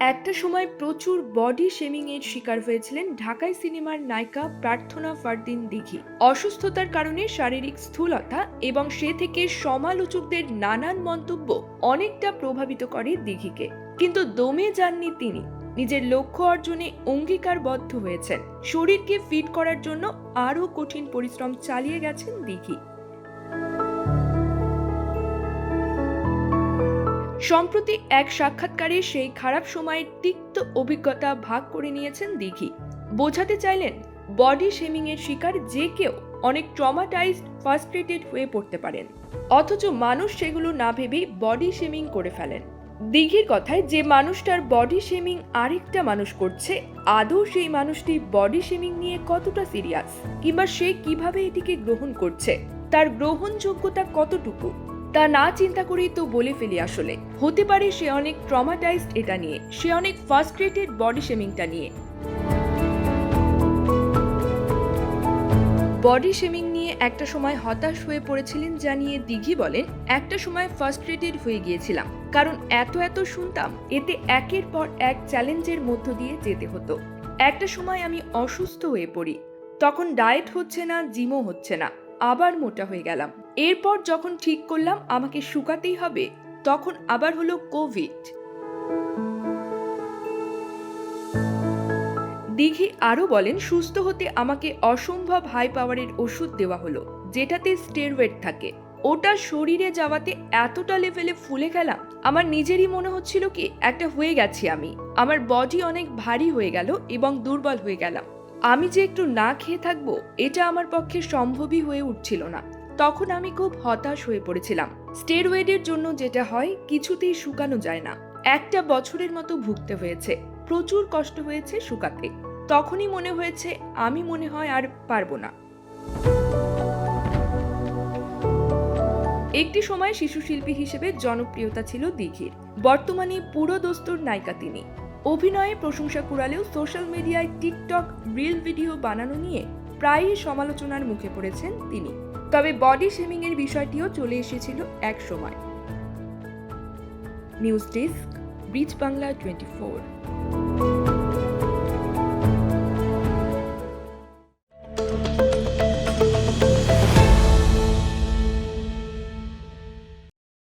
একটা সময় প্রচুর বডি শেমিং এর শিকার হয়েছিলেন ঢাকাই সিনেমার নায়িকা প্রার্থনা ফারদিন দিঘি। অসুস্থতার কারণে শারীরিক স্থূলতা এবং সে থেকে সমালোচকদের নানান মন্তব্য অনেকটা প্রভাবিত করে দিঘিকে। কিন্তু দমে যাননি তিনি। নিজের লক্ষ্য অর্জনে অঙ্গীকারবদ্ধ হয়েছেন। শরীরকে ফিট করার জন্য আরও কঠিন পরিশ্রম চালিয়ে গেছেন দিঘি। সম্প্রতি এক সাক্ষাৎকারে সেই খারাপ সময়ের তিক্ত অভিজ্ঞতা ভাগ করে নিয়েছেন দিঘি। বোঝাতে চাইলেন বডি শেমিং এর শিকার যে কেউ অনেক ট্রমাটাইজড ফার্স্ট্রেটেড হয়ে পড়তে পারেন। অথচ মানুষ সেগুলো না ভেবেই বডি শেমিং করে ফেলেন। দিঘির কথায়, যে মানুষটার বডি শেমিং আরেকটা মানুষ করছে, আদৌ সেই মানুষটি বডি শেমিং নিয়ে কতটা সিরিয়াস কিংবা সে কীভাবে এটিকে গ্রহণ করছে? তার গ্রহণযোগ্যতা কতটুকু? তা না চিন্তা করেই তো বলে ফেলি আসলে। হতে পারে সে অনেক ট্রমাটাইজড এটা নিয়ে, সে অনেক ফার্স্ট্রেটেড বডি শেমিংটা নিয়ে। বডি শেমিং নিয়ে একটা সময় হতাশ হয়ে পড়েছিলেন জানিয়ে দিঘি বলেন, একটা সময় ফার্স্ট্রেটেড হয়ে গিয়েছিলাম। কারণ এত এত শুনতাম, এতে একের পর এক চ্যালেঞ্জের মধ্য দিয়ে যেতে হতো। একটা সময় আমি অসুস্থ হয়ে পড়ি, তখন ডায়েট হচ্ছে না জিমও হচ্ছে না, আবার মোটা হয়ে গেলাম। এরপর যখন ঠিক করলাম আমাকে শুকাতেই হবে, তখন আবার হলো কোভিড। দিঘি আরও বলেন, সুস্থ হতে আমাকে অসম্ভব হাই পাওয়ারের ওষুধ দেওয়া হলো, যেটাতে স্টেরয়েড থাকে। ওটা শরীরে যাওয়াতে এতটা লেভেলে ফুলে গেলাম, আমার নিজেরই মনে হচ্ছিল কি, একটা হয়ে গেছি আমি। আমার বডি অনেক ভারী হয়ে গেল এবং দুর্বল হয়ে গেলাম। আমি যে একটু না খেয়ে থাকব, এটা আমার পক্ষে সম্ভবই হয়ে উঠছিল না। তখন আমি খুব হতাশ হয়ে পড়েছিলাম। স্টেরয়েডের জন্য যেটা হয়, কিছুতেই শুকানো যায় না। একটা বছরের মতো ভুগতে হয়েছে। প্রচুর কষ্ট হয়েছে শুকাতে। তখনই মনে হয়েছে, আমি মনে হয় আর পারব না। একটি সময় শিশু শিল্পী হিসেবে জনপ্রিয়তা ছিল দিঘির। বর্তমানে পুরো দস্তুর নায়িকা তিনি। অভিনয়ে প্রশংসা কুড়ালেও সোশ্যাল মিডিয়ায় টিকটক, রিল ভিডিও বানানো নিয়ে প্রায়ই সমালোচনার মুখে পড়েছেন তিনি। তবে বডি শেমিং এর বিষয়টিও চলে এসেছিল এক সময়। News desk Bridge Bangla twenty four